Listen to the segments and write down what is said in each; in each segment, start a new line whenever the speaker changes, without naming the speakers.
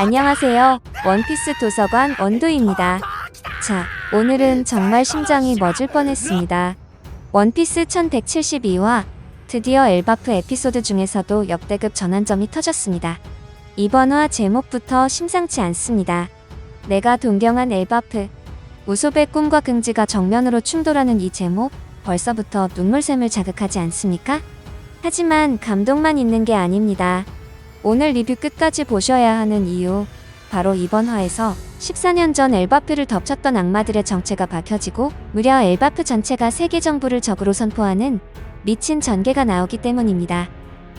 안녕하세요. 원피스 도서관 원도입니다. 자, 오늘은 정말 심장이 멎을 뻔했습니다. 원피스 1172화 드디어 엘바프 에피소드 중에서도 역대급 전환점이 터졌습니다. 이번 화 제목부터 심상치 않습니다. 내가 동경한 엘바프 우소의 꿈과 긍지가 정면으로 충돌하는 이 제목 벌써부터 눈물샘을 자극하지 않습니까? 하지만 감동만 있는 게 아닙니다. 오늘 리뷰 끝까지 보셔야 하는 이유 바로 이번 화에서 14년 전 엘바프를 덮쳤던 악마들의 정체가 밝혀지고 무려 엘바프 전체가 세계 정부를 적으로 선포하는 미친 전개가 나오기 때문입니다.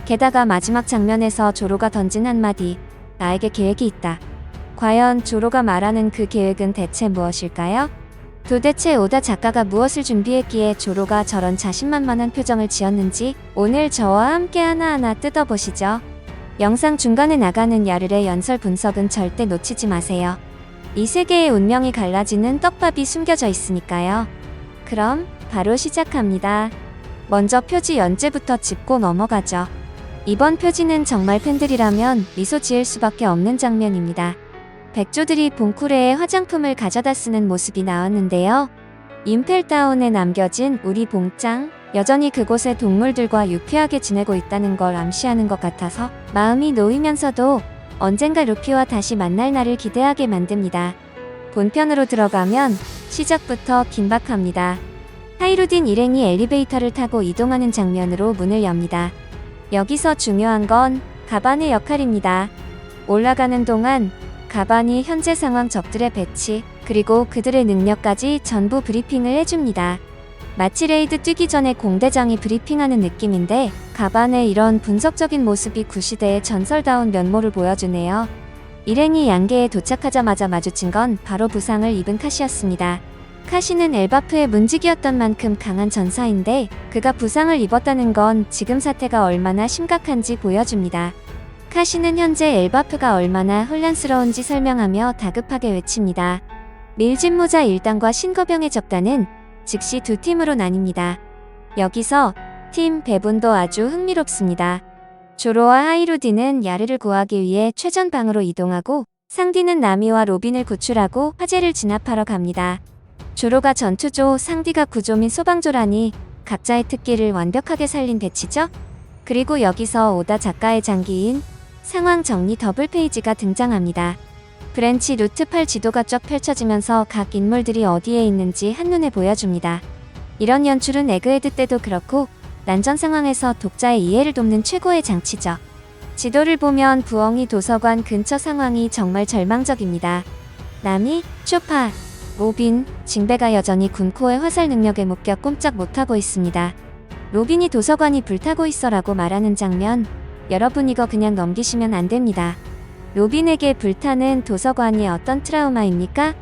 게다가 마지막 장면에서 조로가 던진 한마디 나에게 계획이 있다. 과연 조로가 말하는 그 계획은 대체 무엇일까요? 도대체 오다 작가가 무엇을 준비했기에 조로가 저런 자신만만한 표정을 지었는지 오늘 저와 함께 하나하나 뜯어보시죠. 영상 중간에 나가는 야르의 연설 분석은 절대 놓치지 마세요. 이 세계의 운명이 갈라지는 떡밥이 숨겨져 있으니까요. 그럼 바로 시작합니다. 먼저 표지 연재부터 짚고 넘어가죠. 이번 표지는 정말 팬들이라면 미소 지을 수밖에 없는 장면입니다. 백조들이 봉쿠레에 화장품을 가져다 쓰는 모습이 나왔는데요. 임펠다운에 남겨진 우리 봉짱, 여전히 그곳의 동물들과 유쾌하게 지내고 있다는 걸 암시하는 것 같아서 마음이 놓이면서도 언젠가 루피와 다시 만날 날을 기대하게 만듭니다. 본편으로 들어가면 시작부터 긴박합니다. 하이루딘 일행이 엘리베이터를 타고 이동하는 장면으로 문을 엽니다. 여기서 중요한 건 가반의 역할입니다. 올라가는 동안 가반이 현재 상황 적들의 배치, 그리고 그들의 능력까지 전부 브리핑을 해줍니다. 마치 레이드 뛰기 전에 공대장이 브리핑하는 느낌인데 가반의 이런 분석적인 모습이 구시대의 전설다운 면모를 보여주네요. 일행이 양계에 도착하자마자 마주친 건 바로 부상을 입은 카시였습니다. 카시는 엘바프의 문직이었던 만큼 강한 전사인데 그가 부상을 입었다는 건 지금 사태가 얼마나 심각한지 보여줍니다. 카시는 현재 엘바프가 얼마나 혼란스러운지 설명하며 다급하게 외칩니다. 밀짚모자 1단과 신거병의 적단은 즉시 두 팀으로 나뉩니다. 여기서 팀 배분도 아주 흥미롭습니다. 조로와 하이루디는 야르를 구하기 위해 최전방으로 이동하고 상디는 나미와 로빈을 구출하고 화재를 진압하러 갑니다. 조로가 전투조, 상디가 구조민 소방조라니 각자의 특기를 완벽하게 살린 배치죠? 그리고 여기서 오다 작가의 장기인 상황 정리 더블 페이지가 등장합니다. 브랜치 루트 8 지도가 쫙 펼쳐지면서 각 인물들이 어디에 있는지 한눈에 보여줍니다. 이런 연출은 에그헤드 때도 그렇고 난전 상황에서 독자의 이해를 돕는 최고의 장치죠. 지도를 보면 부엉이 도서관 근처 상황이 정말 절망적입니다. 나미, 쇼파, 로빈, 징베가 여전히 군코의 화살 능력에 묶여 꼼짝 못하고 있습니다. 로빈이 도서관이 불타고 있어라고 말하는 장면, 여러분 이거 그냥 넘기시면 안 됩니다. 로빈에게 불타는 도서관이 어떤 트라우마입니까?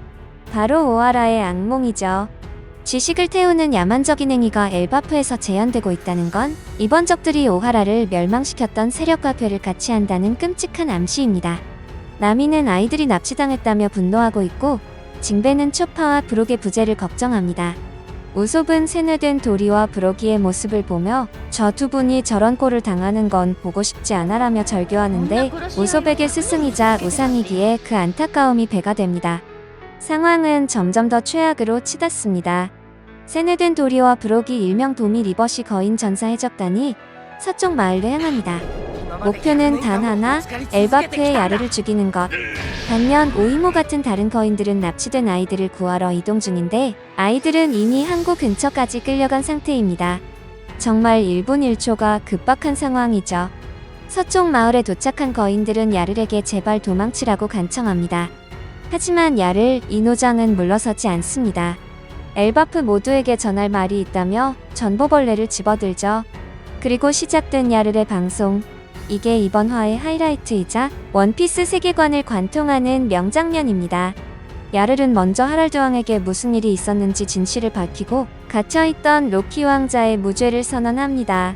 바로 오하라의 악몽이죠. 지식을 태우는 야만적인 행위가 엘바프에서 재현되고 있다는 건 이번 적들이 오하라를 멸망시켰던 세력과 괴를 같이 한다는 끔찍한 암시입니다. 나미는 아이들이 납치당했다며 분노하고 있고 징베는 초파와 브록의 부재를 걱정합니다. 우솝은 세뇌된 도리와 브로기의 모습을 보며 저 두 분이 저런 꼴을 당하는 건 보고 싶지 않아라며 절교하는데 우솝에게 스승이자 우상이기에 그 안타까움이 배가 됩니다. 상황은 점점 더 최악으로 치닫습니다. 세뇌된 도리와 브록이 일명 도미 리버시 거인 전사 해적단이 서쪽 마을로 향합니다. 목표는 단 하나, 엘바프의 야르를 죽이는 것. 반면 오이모 같은 다른 거인들은 납치된 아이들을 구하러 이동 중인데 아이들은 이미 항구 근처까지 끌려간 상태입니다. 정말 1분 1초가 급박한 상황이죠. 서쪽 마을에 도착한 거인들은 야르에게 제발 도망치라고 간청합니다. 하지만 야를 이노장은 물러서지 않습니다. 엘바프 모두에게 전할 말이 있다며 전보벌레를 집어들죠. 그리고 시작된 야르의 방송. 이게 이번 화의 하이라이트이자 원피스 세계관을 관통하는 명장면입니다. 야르는 먼저 하랄드 왕에게 무슨 일이 있었는지 진실을 밝히고 갇혀있던 로키 왕자의 무죄를 선언합니다.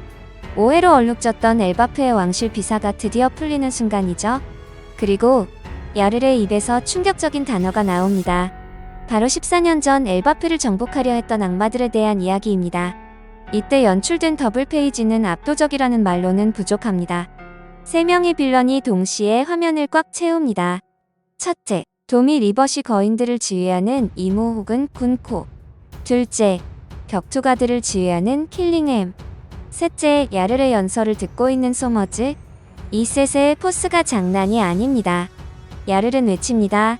오해로 얼룩졌던 엘바프의 왕실 비사가 드디어 풀리는 순간이죠. 그리고 야르의 입에서 충격적인 단어가 나옵니다. 바로 14년 전 엘바프를 정복하려 했던 악마들에 대한 이야기입니다. 이때 연출된 더블 페이지는 압도적이라는 말로는 부족합니다. 세 명의 빌런이 동시에 화면을 꽉 채웁니다. 첫째, 도미 리버시 거인들을 지휘하는 이모 혹은 군코. 둘째, 격투가들을 지휘하는 킬링엠. 셋째, 야르의 연설을 듣고 있는 소머즈. 이 셋의 포스가 장난이 아닙니다. 야르는 외칩니다.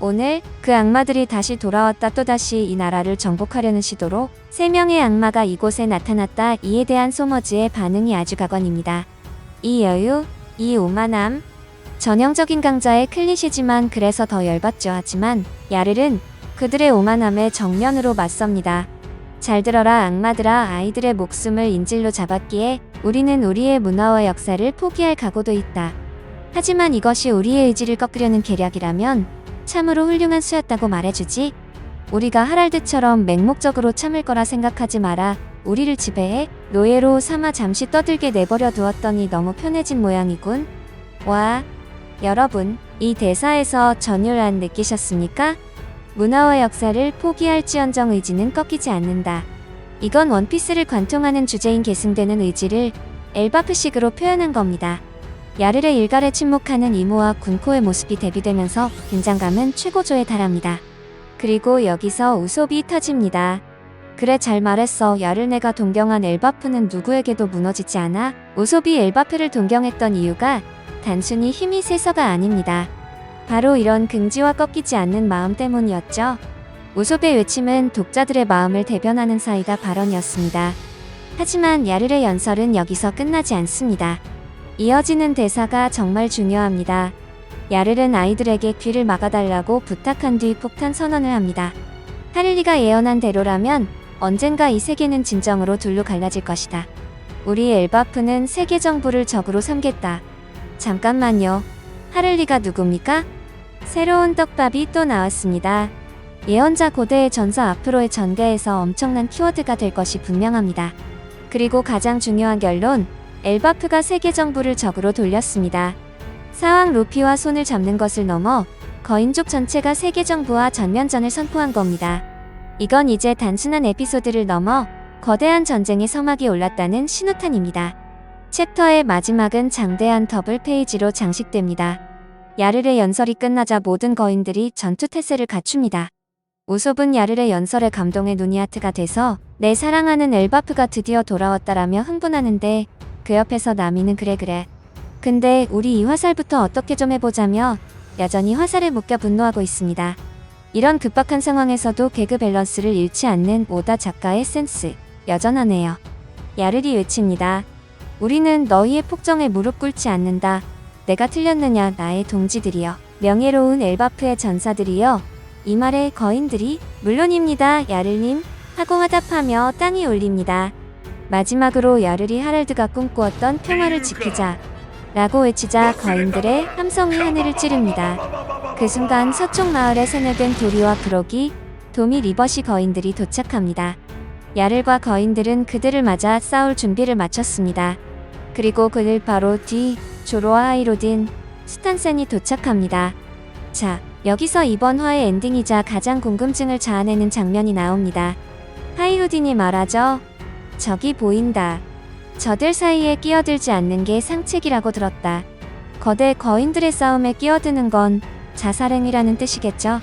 오늘 그 악마들이 다시 돌아왔다 또다시 이 나라를 정복하려는 시도로 세 명의 악마가 이곳에 나타났다 이에 대한 소머즈의 반응이 아주 가관입니다. 이 여유, 이 오만함, 전형적인 강자의 클리시지만 그래서 더 열받죠 하지만 야르는 그들의 오만함에 정면으로 맞섭니다. 잘 들어라 악마들아 아이들의 목숨을 인질로 잡았기에 우리는 우리의 문화와 역사를 포기할 각오도 있다. 하지만 이것이 우리의 의지를 꺾으려는 계략이라면 참으로 훌륭한 수였다고 말해주지. 우리가 하랄드처럼 맹목적으로 참을 거라 생각하지 마라. 우리를 지배해 노예로 삼아 잠시 떠들게 내버려 두었더니 너무 편해진 모양이군. 와, 여러분, 이 대사에서 전율 안 느끼셨습니까? 문화와 역사를 포기할지언정 의지는 꺾이지 않는다. 이건 원피스를 관통하는 주제인 계승되는 의지를 엘바프식으로 표현한 겁니다. 야르의 일갈에 침묵하는 이모와 군코의 모습이 대비되면서 긴장감은 최고조에 달합니다. 그리고 여기서 우sob이 터집니다. 그래 잘 말했어. 야르네가 동경한 엘바프는 누구에게도 무너지지 않아. 우sob이 엘바프를 동경했던 이유가 단순히 힘이 세서가 아닙니다. 바로 이런 긍지와 꺾이지 않는 마음 때문이었죠. 우솝의 외침은 독자들의 마음을 대변하는 사이다 발언이었습니다. 하지만 야르의 연설은 여기서 끝나지 않습니다. 이어지는 대사가 정말 중요합니다. 야르는 아이들에게 귀를 막아달라고 부탁한 뒤 폭탄 선언을 합니다. 하릴리가 예언한 대로라면 언젠가 이 세계는 진정으로 둘로 갈라질 것이다. 우리 엘바프는 세계 정부를 적으로 삼겠다. 잠깐만요. 하를리가 누굽니까? 새로운 떡밥이 또 나왔습니다. 예언자 고대의 전서 앞으로의 전개에서 엄청난 키워드가 될 것이 분명합니다. 그리고 가장 중요한 결론, 엘바프가 세계 정부를 적으로 돌렸습니다. 사왕 루피와 손을 잡는 것을 넘어 거인족 전체가 세계 정부와 전면전을 선포한 겁니다. 이건 이제 단순한 에피소드를 넘어 거대한 전쟁의 서막이 올랐다는 신호탄입니다. 챕터의 마지막은 장대한 더블 페이지로 장식됩니다. 야르의 연설이 끝나자 모든 거인들이 전투 태세를 갖춥니다. 우솝은 야르의 연설에 감동의 눈이 하트가 돼서 내 사랑하는 엘바프가 드디어 돌아왔다라며 흥분하는데 그 옆에서 나미는 그래 그래. 근데 우리 이 화살부터 어떻게 좀 해보자며 여전히 화살에 묶여 분노하고 있습니다. 이런 급박한 상황에서도 개그 밸런스를 잃지 않는 오다 작가의 센스 여전하네요. 야르리 외칩니다. 우리는 너희의 폭정에 무릎 꿇지 않는다. 내가 틀렸느냐 나의 동지들이여. 명예로운 엘바프의 전사들이여. 이 말에 거인들이 물론입니다 야를님 하고 화답하며 땅이 울립니다. 마지막으로 야르리 하랄드가 꿈꾸었던 평화를 지키자 라고 외치자 거인들의 함성이 하늘을 찌릅니다. 그 순간 서쪽 마을에 세뇌된 도리와 브록이 도미 리버시 거인들이 도착합니다. 야를과 거인들은 그들을 맞아 싸울 준비를 마쳤습니다. 그리고 그들 바로 뒤 조로와 하이로딘, 스탄센이 도착합니다. 자, 여기서 이번 화의 엔딩이자 가장 궁금증을 자아내는 장면이 나옵니다. 하이로딘이 말하죠. 저기 보인다. 저들 사이에 끼어들지 않는 게 상책이라고 들었다. 거대 거인들의 싸움에 끼어드는 건 자살행위라는 뜻이겠죠.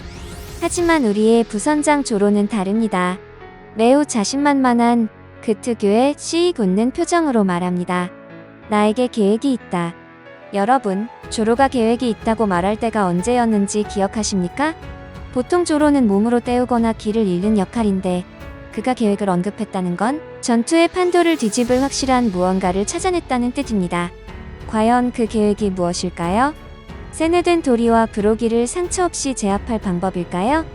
하지만 우리의 부선장 조로는 다릅니다. 매우 자신만만한 그 특유의 씨이 굳는 표정으로 말합니다. 나에게 계획이 있다. 여러분, 조로가 계획이 있다고 말할 때가 언제였는지 기억하십니까? 보통 조로는 몸으로 때우거나 길을 잃는 역할인데 그가 계획을 언급했다는 건 전투의 판도를 뒤집을 확실한 무언가를 찾아냈다는 뜻입니다. 과연 그 계획이 무엇일까요? 세뇌된 도리와 브로기를 상처 없이 제압할 방법일까요?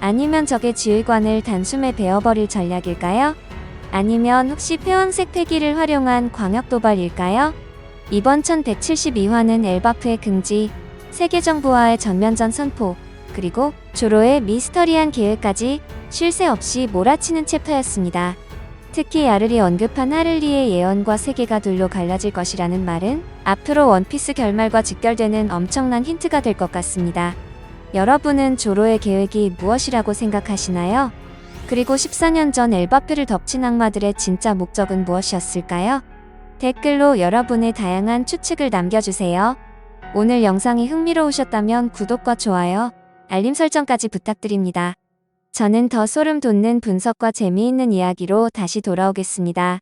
아니면 적의 지휘관을 단숨에 베어버릴 전략일까요? 아니면 혹시 폐왕색 폐기를 활용한 광역 도발일까요? 이번 1172화는 엘바프의 긍지, 세계정부와의 전면전 선포, 그리고 조로의 미스터리한 계획까지 쉴 새 없이 몰아치는 챕터였습니다. 특히 아르리 언급한 하를리의 예언과 세계가 둘로 갈라질 것이라는 말은 앞으로 원피스 결말과 직결되는 엄청난 힌트가 될 것 같습니다. 여러분은 조로의 계획이 무엇이라고 생각하시나요? 그리고 14년 전 엘바페를 덮친 악마들의 진짜 목적은 무엇이었을까요? 댓글로 여러분의 다양한 추측을 남겨주세요. 오늘 영상이 흥미로우셨다면 구독과 좋아요, 알림 설정까지 부탁드립니다. 저는 더 소름 돋는 분석과 재미있는 이야기로 다시 돌아오겠습니다.